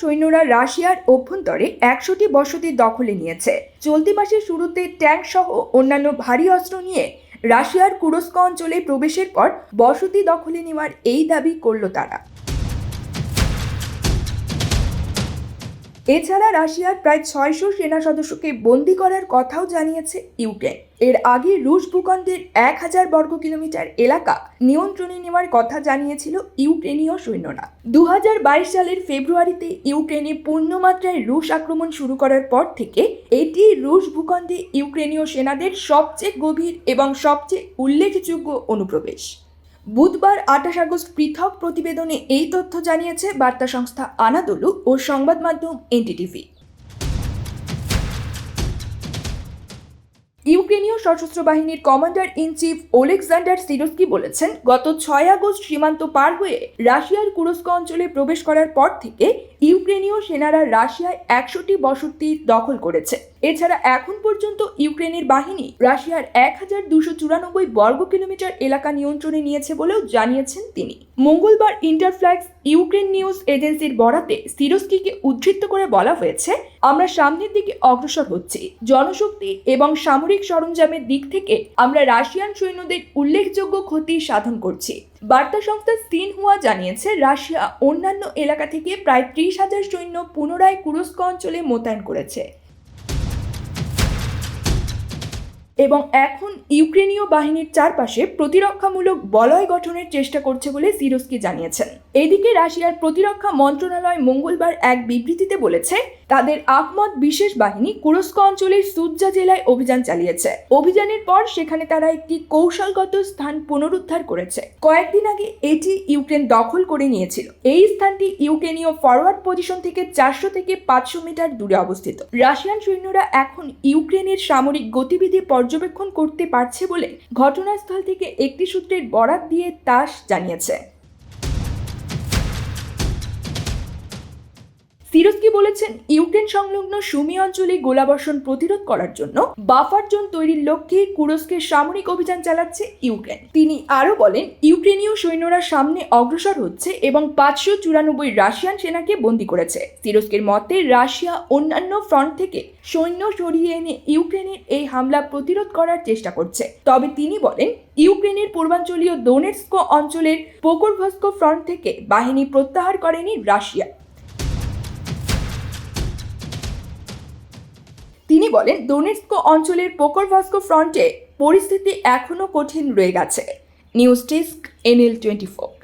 সৈন্যরা রাশিয়ার অভ্যন্তরে একশোটি বসতি দখলে নিয়েছে। চলতি মাসের শুরুতে ট্যাঙ্ক সহ অন্যান্য ভারী অস্ত্র নিয়ে রাশিয়ার কুরস্ক অঞ্চলে প্রবেশের পর বসতি দখলে নেওয়ার এই দাবি করল তারা। এছাড়া রাশিয়ার প্রায় ছয়শো সেনা সদস্যকে বন্দি করার কথাও জানিয়েছে ইউক্রেন। এর আগে রুশ ভূখণ্ডের এক হাজার বর্গ কিলোমিটার এলাকা নিয়ন্ত্রণে নেওয়ার কথা জানিয়েছিল ইউক্রেনীয় সৈন্যরা। দু হাজার বাইশ সালের ফেব্রুয়ারিতে ইউক্রেনে পূর্ণমাত্রায় রুশ আক্রমণ শুরু করার পর থেকে এটি রুশ ভূখণ্ডে ইউক্রেনীয় সেনাদের সবচেয়ে গভীর এবং সবচেয়ে উল্লেখযোগ্য অনুপ্রবেশ। বুধবার আঠাশ আগস্ট পৃথক প্রতিবেদনে এই তথ্য জানিয়েছে বার্তা সংস্থা আনাদলু ও সংবাদ মাধ্যম এনটিটিভি। ইউক্রেনীয় সশস্ত্র বাহিনীর commander in chief Oleksandr Syrskyi বলেছেন, গত ছয় আগস্ট সীমান্ত পার হয়ে রাশিয়ার কুরস্ক অঞ্চলে প্রবেশ করার পর থেকে ইউক্রেনীয় সেনারা রাশিয়ায় একশোটি বসতি দখল করেছে। এছাড়া এখন পর্যন্ত ইউক্রেনের বাহিনী রাশিয়ার এক হাজার দুশো চুরানব্বই বর্গ কিলোমিটার এলাকা নিয়ন্ত্রণে নিয়েছে বলেও জানিয়েছেন তিনি। মঙ্গলবার ইন্টারফ্ল্যাক্স ইউক্রেন নিউজ এজেন্সির বরাতে সিরোস্কিকে উদ্ধৃত করে বলা হয়েছে, আমরা সামনের দিকে অগ্রসর হচ্ছি। জনশক্তি এবং সামরিক সরঞ্জামের দিক থেকে আমরা রাশিয়ান সৈন্যদের উল্লেখযোগ্য ক্ষতি সাধন করছি। বার্তা সংস্থা সিন হুয়া জানিয়েছে, রাশিয়া অন্যান্য এলাকা থেকে প্রায় ত্রিশ হাজার সৈন্য পুনরায় কুরস্ক অঞ্চলে মোতায়েন করেছে। এবং এখন ইউক্রেনীয় বাহিনীর চারপাশে প্রতিরক্ষামূলক বলয় গঠনের চেষ্টা করছে বলে সিরোস্কি জানিয়েছেন। এদিকে রাশিয়ার প্রতিরক্ষা মন্ত্রণালয় মঙ্গলবার এক বিবৃতিতে বলেছে, তাদের আকমত বিশেষ বাহিনী কুরস্ক অঞ্চলের সুজ্জা জেলায় অভিযান চালিয়েছে। অভিযানের পর সেখানে তারা একটি কৌশলগত স্থান পুনরুদ্ধার করেছে। কয়েকদিন আগে এটি ইউক্রেন দখল করে নিয়েছিল। এই স্থানটি ইউক্রেনীয় ফরওয়ার্ড পজিশন থেকে চারশো থেকে পাঁচশো মিটার দূরে অবস্থিত। রাশিয়ান সৈন্যরা এখন ইউক্রেনের সামরিক গতিবিধি পর্যবেক্ষণ করতে পারছে বলে ঘটনাস্থল থেকে একটি সূত্রের বরাত দিয়ে তাস জানিয়েছে। সিরোস্কি বলেছেন, ইউক্রেন সংলগ্ন সুমি অঞ্চলে গোলাবর্ষণ প্রতিরোধ করার জন্য বাফার জোন তৈরির লক্ষ্যে কুরস্কের সামরিক অভিযান চালাচ্ছে ইউক্রেন। তিনি আরও বলেন, ইউক্রেনীয় সৈন্যরা সামনে অগ্রসর হচ্ছে এবং পাঁচশো চুরানব্বই রাশিয়ান সেনাকে বন্দী করেছে। সিরোস্কের মতে, রাশিয়া অন্যান্য ফ্রন্ট থেকে সৈন্য সরিয়ে এনে ইউক্রেনের এই হামলা প্রতিরোধ করার চেষ্টা করছে। তবে তিনি বলেন, ইউক্রেনের পূর্বাঞ্চলীয় দোনেটস্ক অঞ্চলের পোকরভস্ক ফ্রন্ট থেকে বাহিনী প্রত্যাহার করেনি রাশিয়া। বলেন দোনেটস্ক অঞ্চলের পোকরভাস্কো ফ্রন্টে পরিস্থিতি এখনও কঠিন রয়ে গেছে। News desk, NL twenty four.